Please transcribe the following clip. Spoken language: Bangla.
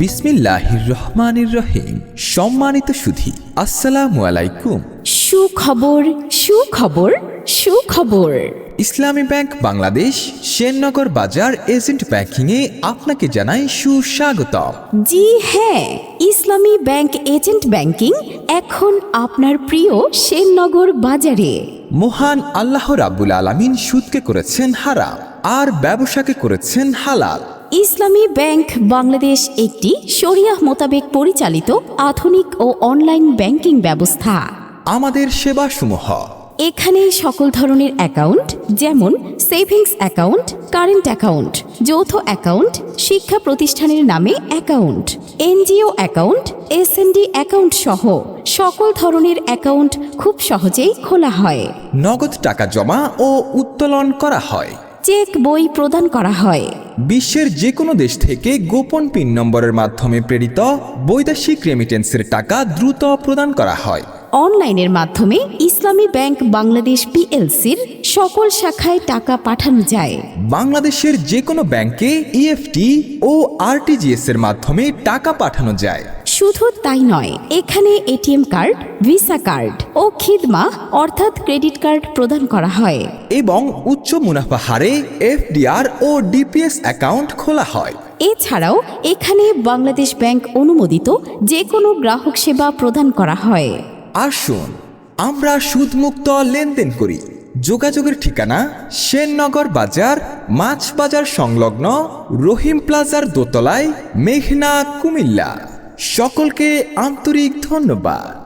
বিসমিল্লাহির রহমানির রহিম। সম্মানিত সুধী আসসালামু আলাইকুম। সুখবর সুখবর সুখবর। ইসলামী ব্যাংক বাংলাদেশ সেননগর বাজার এজেন্ট ব্যাংকিংয়ে আপনাকে জানাই সুস্বাগত জি হ্যাঁ ইসলামী ব্যাংক এজেন্ট ব্যাংকিং এখন আপনার প্রিয় সেননগর বাজারে। মহান আল্লাহ রাব্বুল আলামিন সুদকে করেছেন হারাম আর ব্যবসাকে করেছেন হালাল। ইসলামী ব্যাংক বাংলাদেশ একটি শরিয়াহ মোতাবেক পরিচালিত আধুনিক ও অনলাইন ব্যাংকিং ব্যবস্থা। আমাদের সেবাসমূহ এখানে সকল ধরনের অ্যাকাউন্ট যেমন সেভিংস অ্যাকাউন্ট কারেন্ট অ্যাকাউন্ট যৌথ অ্যাকাউন্ট শিক্ষা প্রতিষ্ঠানের নামে account NGO account SND account সহ সকল ধরনের অ্যাকাউন্ট খুব সহজেই খোলা হয়। নগদ টাকা জমা ও উত্তোলন করা হয়। চেক বই প্রদান করা হয়। বিশ্বের যে কোনো দেশ থেকে গোপন পিন নম্বরের মাধ্যমে প্রেরিত বৈদেশিক রেমিটেন্সের টাকা দ্রুত প্রদান করা হয়। অনলাইনের মাধ্যমে ইসলামী ব্যাংক বাংলাদেশ পিএলসির সকল শাখায় টাকা পাঠানো যায়। বাংলাদেশের যে কোনো ব্যাংকে ইএফটি ও আরটিজিএস এর মাধ্যমে টাকা পাঠানো যায়। শুধু তাই নয় এখানে এটিএম কার্ড ভিসা কার্ড ও খিদমা অর্থাৎ ক্রেডিট কার্ড প্রদান করা হয়। এবং উচ্চ মুনাফা হারে এফডিআর ও ডিপিএস অ্যাকাউন্ট খোলা হয়। এছাড়াও এখানে বাংলাদেশ ব্যাংক অনুমোদিত যে কোনো গ্রাহক সেবা প্রদান করা হয়। আসুন আমরা সুদমুক্ত লেনদেন করি। যোগাযোগের ঠিকানা সেননগর বাজার মাছ বাজার সংলগ্ন রহিম প্লাজার দোতলায় মেঘনা কুমিল্লা। সকলকে আন্তরিক ধন্যবাদ।